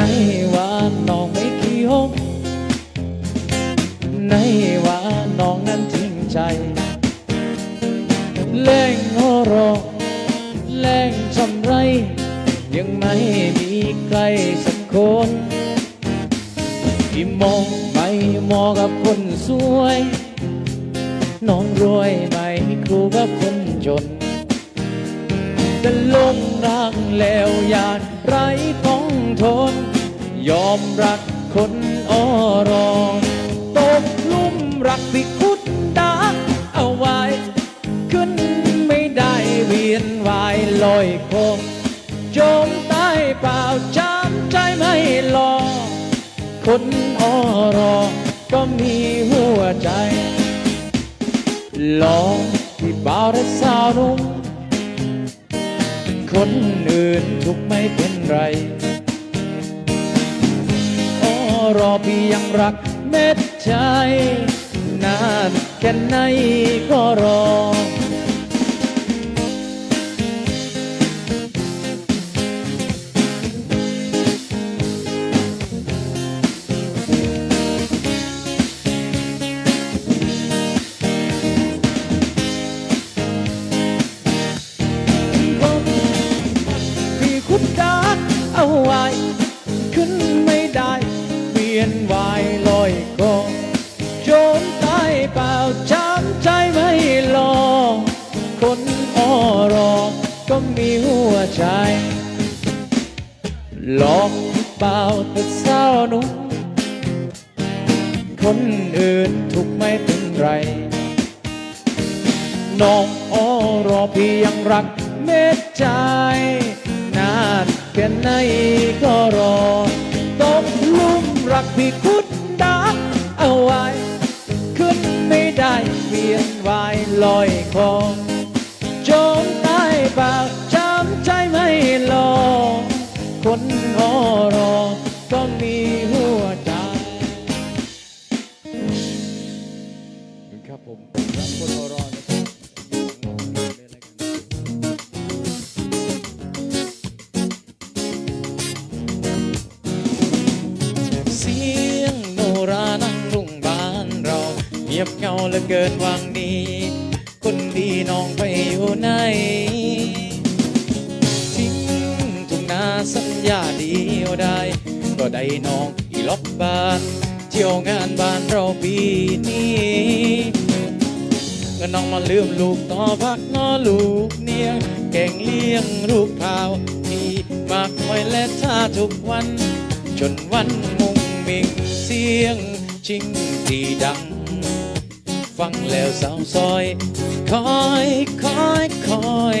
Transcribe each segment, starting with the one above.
ในว่าน้องไม่ขี้หกในว่าน้องนั้นจริงใจ เล่งโอรอแรงชำไร ยังไม่มีใครสักคนที่มองไปมองกับคนสวย น้องรวยไม่ครูกับคนจนแต่ลงรักแล้วอยากไรต้องทน ยอมรักคนอรอตกลุ่มรักพิคุดดาเอาไว้ ขึ้นไม่ได้เวียนวายลอยคอจมใต้เปล่าจำใจไม่รอคนอรอก็มีหัวใจลองที่บ่าวและสาวนุ่มคนอื่นทุกไม่เป็นไร รอพี่ยังรักเม็ดใจ นานแค่ไหนก็รอ รักเม็ดใจ นานแค่ไหนก็รอตกหลุมรักพี่คุดดักเอาไว้ ขึ้นไม่ได้เวียนวายลอยคอจมใต้ปากช้ำใจไม่รอคนอรอ เหลือเกินวังนี้คนดีน้องไปอยู่ไหน ทิ้งทุ่งนาสัญญาเดียวได้ก็ได้น้องอีล็อบบ้านเที่ยวงานบ้านเราปีนี้ก็น้องมาลืมลูกต่อพักนอลูกเนียงแกงเลี้ยงลูกข้าวที่มากคอยและท่าทุกวัน จนวันมุงมิงเสียงชิงที่ดัง ฟังแล้วสาวซอย คอยคอยคอย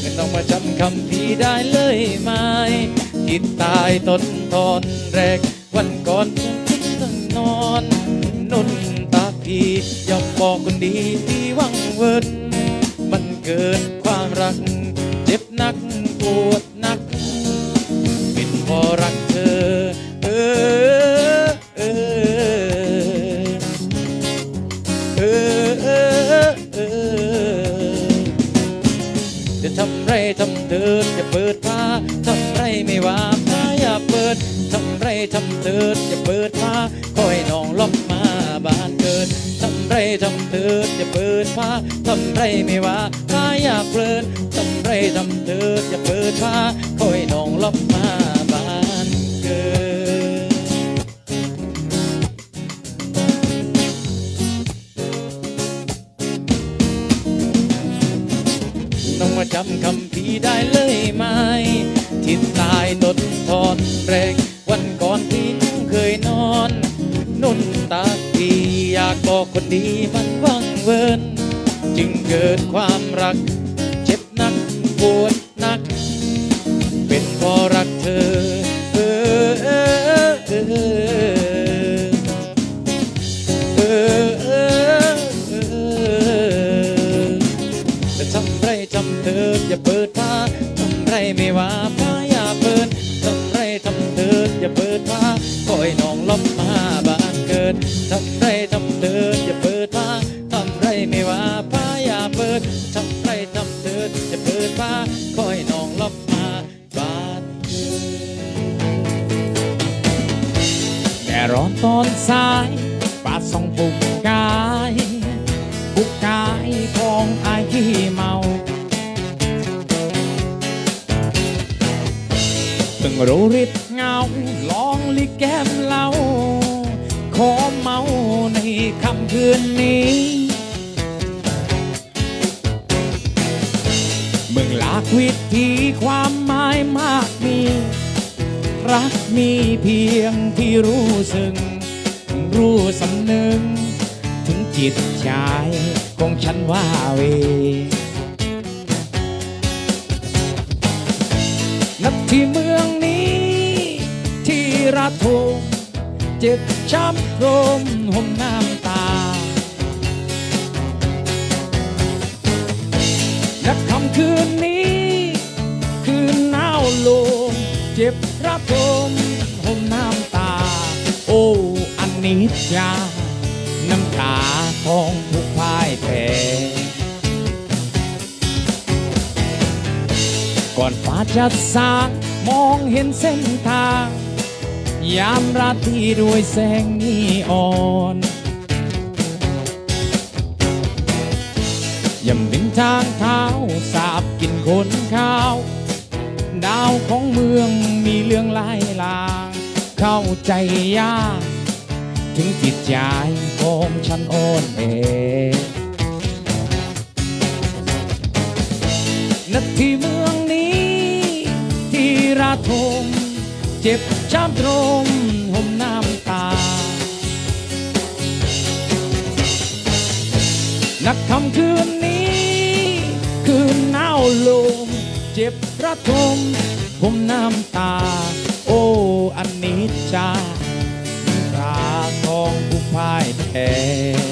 ไม่ต้องมาจำคำพี่ได้เลยไหมที่ตายตนตอนแรก วันก่อนฉันตั้งนอนนุ่นตาพี่อยากบอกคนดีที่วังเวินมันเกิดความรัก เจ็บนักปวด กเป็นเพอรักเธอ เออเออเออเออเออจะทำไรทำเถิดอย่าเปิดผ้าทำไรไม่ว่าผ้าอย่าเปิดทำไรทำเถิดอย่าเปิดผ้าคอยน้องล็อกมาบ้านเกิดทำไรทำเถิดอย่าเปิดผ้าทำไรไม่ว่าผ้าอย่าเปิดทำไรทำเถิดอย่าเปิดผ้าคอยน้องล็อกมา จำคำพี่ได้เลยไหมทิศตายตดทอนแรกวันก่อนที่นุ่งเคยนอน นุ่นตาพี่อยากบอกคนดีมันวังเวิน จึงเกิดความรัก ตึงรู้ริดเงาลองลิแก้มเหล่าขอเมาในค่ำคืนนี้ เมืองหลากวิธีความหมายมากมี รักมีเพียงที่รู้สึกรู้สำนึกถึงจิตใจของฉันว่าเวนับที่เมือ ระทมเจ็บช้ำรมห่มน้ำตา และคำคืนนี้ คืนหนาวลมเจ็บระทมห่มน้ำตา โอ้อันนี้จาน้ำตาของผู้พ่ายแพ้ก่อนฟ้าจะสางมองเห็นเส้นทาง ยามราตรีด้วยแสงนีออนย่ำเป็นทางเท้าสาบกินคนข้าว ดาวของเมืองมีเรื่องลายลาง เข้าใจยากถึงจิตใจ จ็บช้ำตรมห่มน้ำตา นักคำคืนนี้ คืนหนาวลมเจ็บระทมห่มน้ำตา โอ้อันนี้จาราของผู้พ่ายแพ้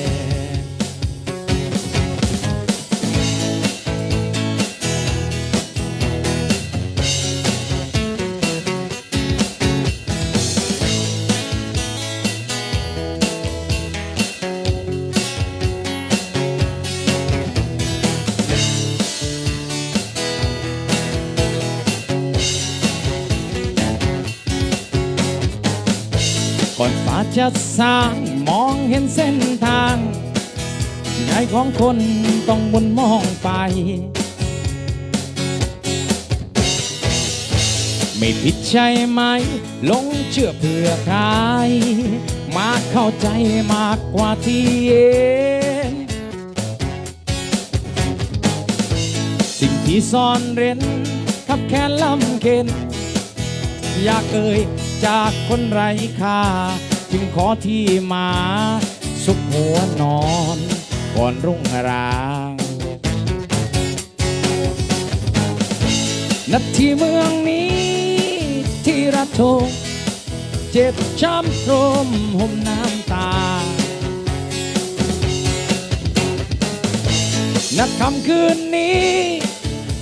จะสร้างมองเห็นเส้นทางใจของคนต้องบนมองไป ไม่ผิดใช่ไหมหลงเชื่อเพื่อใคร มาเข้าใจมากกว่าที่เองสิ่งที่ซ่อนเร้นขับแค้นลำเค็นอยากเอ่ยจากคนไร้ค่า จึงขอที่มาสุขหัวนอนก่อนรุ่งรางนัดที่เมืองนี้ที่ระทมเจ็บช้ำตรมห่มน้ำตา นักคำคืนนี้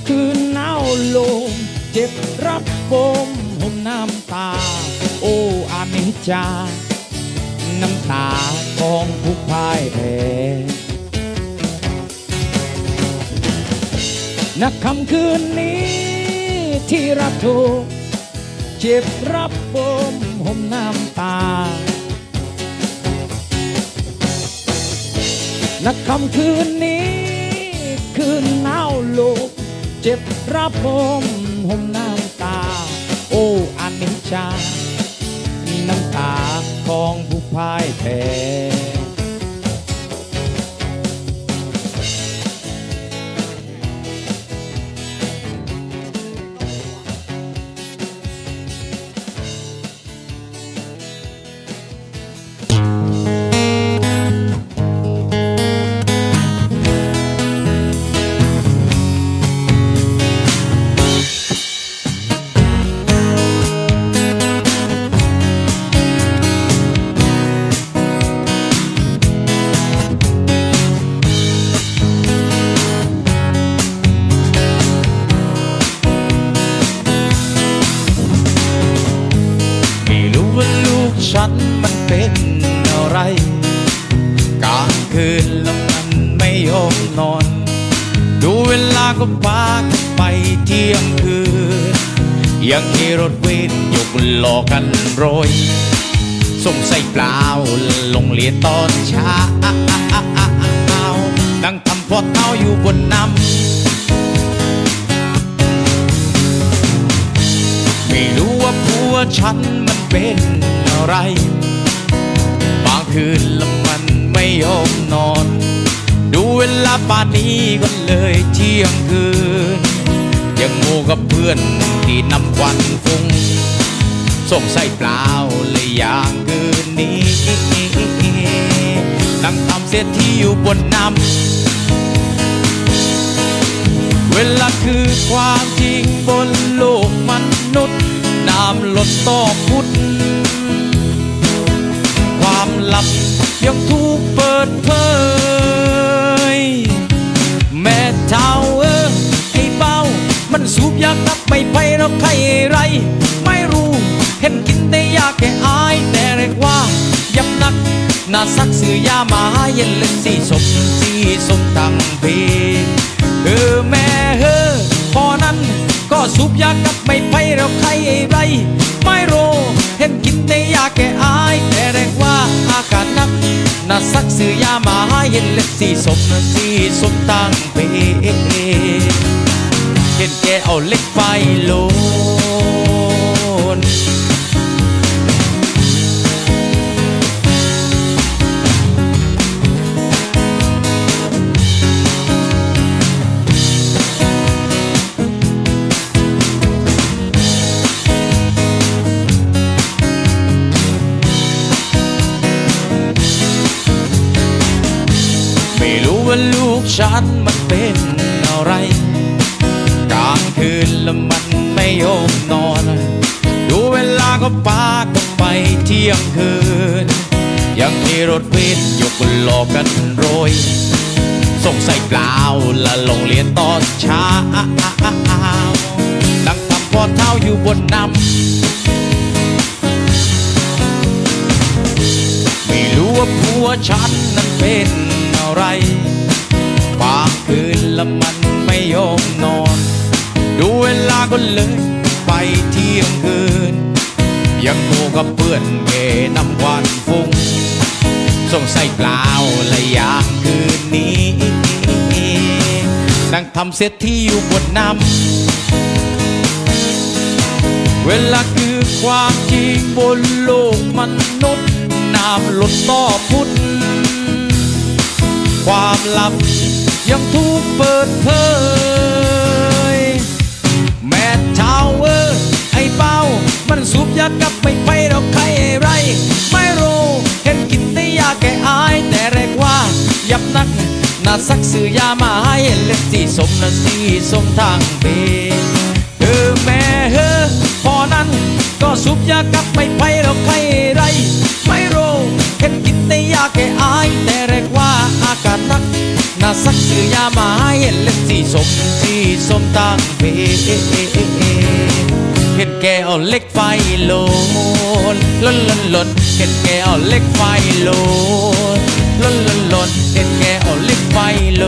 คืนหนาวลมเจ็บรับปมห่มน้ำตา โอ้อานิจจา ตาของผู้พ่ายแพ้นักคำคืนนี้ที่รับทุกเจ็บรับปมห่มน้ำตา นักคำคืนนี้คืนหนาวลมเจ็บรับปมห่มน้ำตา โอ้อานิจจาน้ำตาของผู้ พ่ายแพ้ ยังขี่รถเวนยกล้อกันโรยส่งใส่เปล่าลงเรียนตอนเช้านั่งทำพอเท้าอยู่บนน้ำไม่รู้ว่าผัวฉันมันเป็นอะไร บางคืนละมันไม่ยอมนอน ดูเวลาป่านนี้ก็เลยเที่ยงคืน ยังโมกับเพื่อนที่นำควันฟุ้งส่งใส่เปล่าเลยอย่างคืนนี้นั่งทำเสียที่อยู่บนน้ำเวลาคือความจริงบนโลกมนุษย์ น้ำลดต่อพุทธความลับยังถูกเปิดเผยแม่เท้า มันสูบยานับไม่ไปหรอกใครไร ไม่รู้ เห็นกินแต่ยากแก่อาย แต่เรียกว่ายับนักน่าสักซื้อยามาเย็นเล่นสีสมสีสมตังเพเออแม่เออพอนั้นก็สูบยากับไม่ไปหรอกใครไร ไม่รู้เห็นกินแต่ยาแก่อาย แต่เรียกว่าอาการหนักน่าสักซื้อยามาเย็นเล่นสีสมสีสมตังเพ เห็นแกเอาเล็กไฟโลนไม่รู้ว่าลูกฉัน ก็ปาก็ไปเที่ยงคืน ยังมีรถเวนยกล้อกกันโรยส่งใส่เปล่าละลงเรียนตอนเช้าดังทำพอเท้าอยู่บนน้ำไม่รู้ว่าผัวฉันนั้นเป็นอะไรบางคืนละมันไม่ยอมนอน ดูเวลาก็เลยไปเที่ยงคืน ยังโมกับเพื่อนเกน้ำควันฟุ้งส่งใส่เปล่าละอยางคืนนี้นั่งทำเสร็จที่อยู่บนน้ำเวลาคือความจริงบนโลกมนุษย์น้ำลดต่อพุทธความลับยังถูกเปิดเผยแม่เท้าเออไอ้เป้า มันสูบยากับไม่ไปหรอกใครไร ไม่รู้เห็นกินแต่ยาแก้อายแต่แรกว่า ยับนักน่าสักซื้อยามาให้เล่นสีสมนะสีสมทางเบเออแม่เฮอพอนั้นก็สูบยากับไม่ไปหรอกใครไร ไม่รู้เห็นกินแต่ยาแก้อายแต่แรกว่าอาการนักน่าสักซื้อยามาให้เล่นสีสมสีสมต่างเพ เห็นแกเอาเล็กไฟโลนล้นล้นล้นเห็นแกเอาเล็กไฟโลนล้นล้นล้นเห็นแกเอาเล็กไฟโล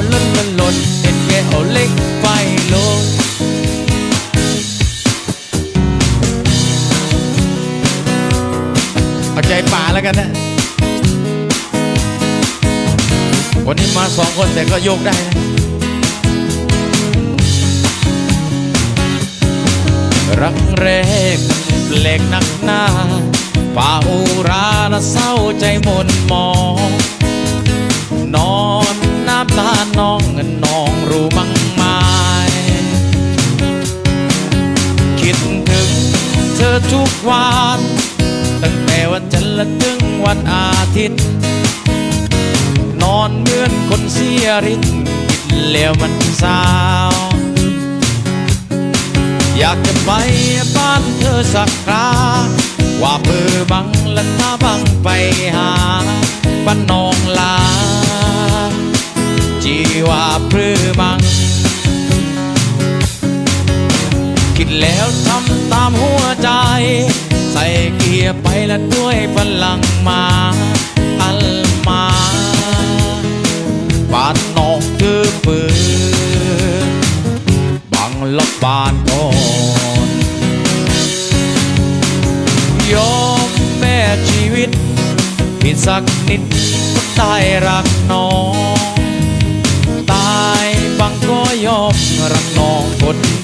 นล้นล้นล้นเห็นแกเอาเล็กไฟโลนเอาใจป่าแล้วกันนะวันนี้มาสองคนแต่ก็โยกได้นะ รักแรกแปลกนักหน้าฝ่าอุราละเศร้าใจหมนหมอง นอนน้ำตาน้องเงินน้องรู้มั้งไหมคิดถึงเธอทุกวันตั้งแต่วันจันทร์และถึงวันอาทิตย์ นอนเหมือนคนเสียฤทธิ์คิดแล้วมันเศร้า อยากจะไปบ้านเธอสักคราว่าเพื่อบังและถ้าบังไปหาบ้านนองลา จีว่าเพื่อบัง คิดแล้วทำตามหัวใจ ใส่เกียร์ไปและด้วยพลังมาอัลมาบ้านนอกคือเปืนบังล็อกบ้าน สักนิดตายรักน้อง ตายบังก็ยอมรักน้องคน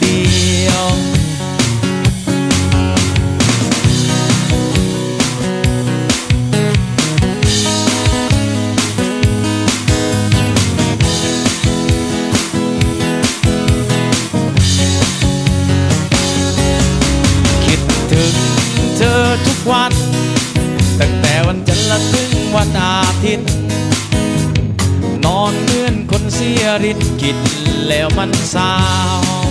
ฤทธิ์กินแล้วมันสาว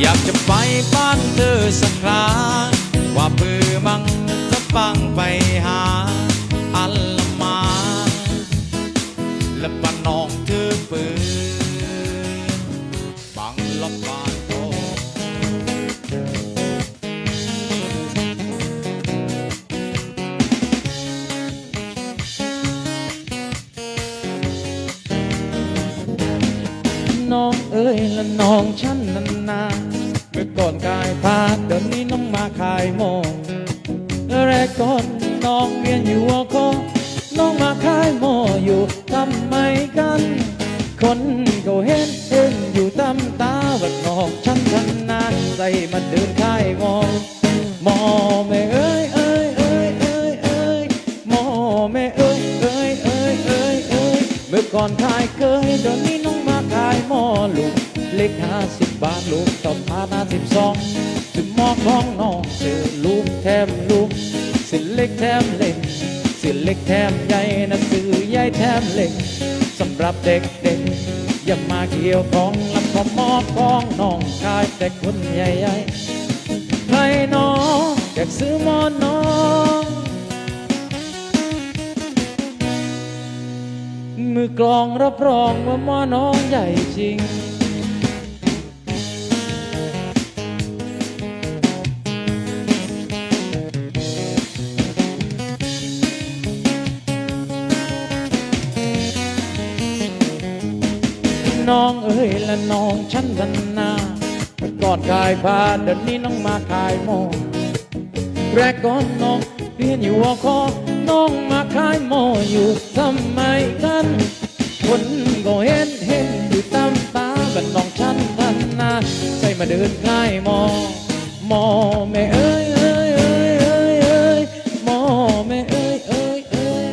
อยากจะไปบ้านเธอสักครั้งว่าเพื่อมังจะปังไปหา ยละน้องฉันนันนาเมื่อก่อนกายพาเดี๋ยวนี้น้องมาขายโมงแรกก่อนน้องเรียนอยู่วคน้องมาขายโมอยู่ทำไมกัน คนก็เห็นเห็นอยู่ตามตาว่าน้องฉันทันนาใส่มาเดินขายโมหมอแม่เอ้ยเอ้ยเอ้ยเอ้ยเอ้ยหมอแม่เอ้ยเอ้ยเอ้ยเอ้ยเอ้ยเมื่อก่อนขายเคยเดี๋ยวนี้น้องมาขายหม้อลูก เล็กห้าสิบบาทลูกต่อพาห้าสิบสองถึงหม้อของน้องเสือลูกแถมลูกสิเล็กแถมเล็กสิเล็กแถมใหญ่นะซื้อใหญ่แถมเล็กสำหรับเด็กเด็กอย่ามาเกี่ยวของลำของหม้อของน้องขายแต่คนใหญ่ๆใครน้องอยากซื้อหมอน้องมือกลองรับรองว่าหมอน้องใหญ่จริง น้องเอ้ยและน้องฉันกันนาเมื่อก่อนขายผ้าเดี๋ยวนี้น้องมาขายหมอแรกก่อนน้องเรียนอยู่วคอน้องมาขายหมออยู่ทำไมกันคนก็เห็นเห็นอยู่ตามตาบันน้องฉันทันนาใส่มาเดินขายหมอหมอแม่เอ้ยเอ้ยเอ้ยเอ้ยเอ้ยหมอแม่เอ้ยเอ้ยเอ้ย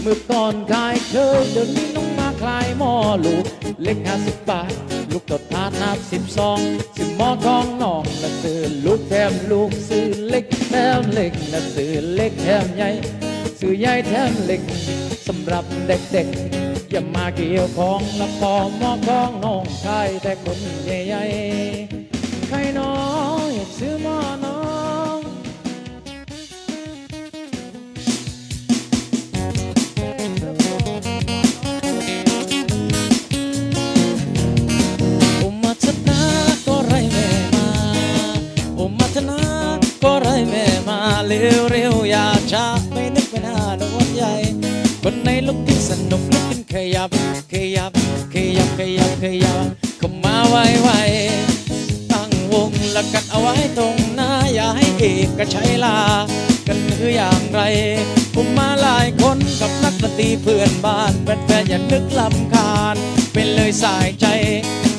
เมื่อก่อนขายเคยเดี๋ยวนี้น้องมาขายหมอลูก เล็กห้าสิบบาท ลูกตดทานห้าสิบสองสิบหมอทองน้องและซื้อลูกแถมลูกซื้อเล็กแถมเล็กและซื้อเล็กแถมใหญ่ซื้อใหญ่แถมเล็กสำหรับเด็กๆอย่ามาเกี่ยวของละปอมอของน้องชายแต่คนใหญ่ๆใครน้องอยาซื้อหมอน ในลุกที่สนุกลุกขึ้นขยับ ขยับ ขยับ ขยับ ขยับเข้ามาไวไวตั้งวงแล้วกันเอาไว้ตรงหน้าอย่าให้เอกกระชัยลา กันหรืออย่างไร ผมมาหลายคนกับนักดนตรีเพื่อนบ้านแฟนๆอย่านึกลำคาญ เป็นเลยสายใจ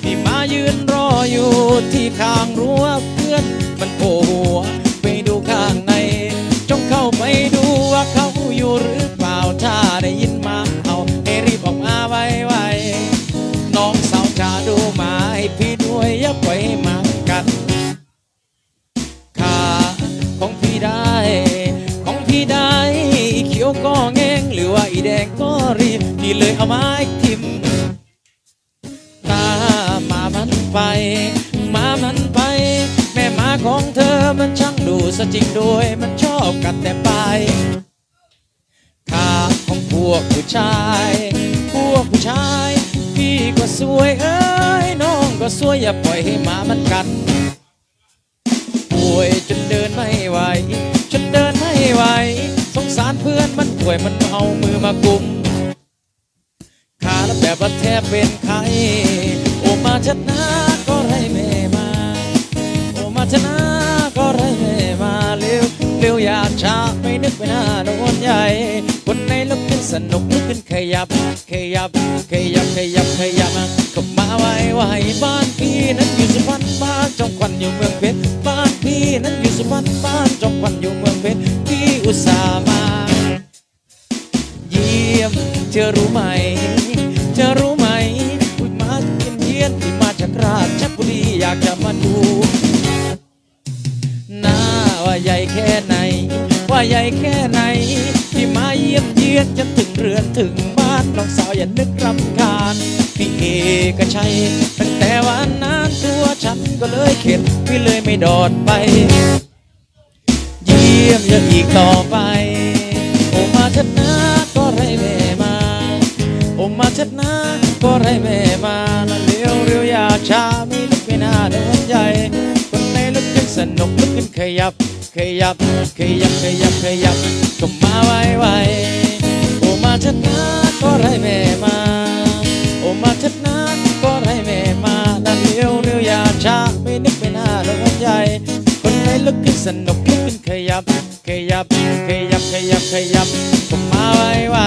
ที่มายืนรออยู่ที่ข้างรั้วเพื่อนมันโผล่หัวไปดูข้างใน จงเข้าไปดู ดีแดงก็รีบพี่เลยเอาไม้ทิมตามามันไป มามันไป แม่มาของเธอมันช่างดูซะจริงด้วยมันชอบกัดแต่ปลายขาของพวกผู้ชาย พวกผู้ชาย พี่ก็สวยเอ้ยน้องก็สวยอย่าปล่อยให้หมามันกัดป่วยจนเดินไม่ไหว จนเดินไม่ไหว สงสารเพื่อนมันป่วยมันเอามือมากุม ขาแล้วแบบว่าแทบเป็นไข้โอมาชนะก็ไรแม่มา โอมาชนะก็ไรแม่มาเร็วเร็วอย่าช้าไม่นึกไปหน้าโดนใหญ่คนในลุกขึ้นสนุกลุกขึ้นขยับ ขยับ ขยับขยับขยับก็มาไวไวบ้านพี่นั้นอยู่สุพรรณบ้านจอมควันอยู่เมืองเพชร พี่นั้นอยู่สุพรรณบ้านจอมควันอยู่เมืองเพชรพี่อุตส่าห์มาเยี่ยมเธอรู้ไหมเธอรู้ไหมอุ้ยมาเยี่ยมเยียนที่มาจากราชบุรีอยากจะมาดูหน้าว่าใหญ่แค่ไหน ว่าใหญ่แค่ไหนที่มาเยี่ยมเยียนจนถึงเรือนถึงบ้านน้องสาวอย่านึกรำคาญ พี่เอกชัยตั้งแต่วันนั้นตัวฉันก็เลยเข็ดพี่เลยไม่ดอดไป เยี่ยมย่าอีกต่อไป โอมาเถิดนะก็ไรแม่มา โอมาเถิดนะก็ไรแม่มาละเร็วเร็วยาชาไม่ลุกไปหน้าโดนใหญ่คนในลุกขึ้นสนุกลุกขึ้นขยับ ขยับ ขยับขยับขยับก็มาไวไวโอมาเถิดนะก็ไรแม่มา มาเถิดนะก็ไรแม่มานั่นเร็วเร็วอย่าช้าไม่นึกไปหน้าโดนใหญ่คนในลุกขึ้นสนุกลุกขึ้นขยับ ขยับ ขยับ ขยับ ขยับผมมาไวไว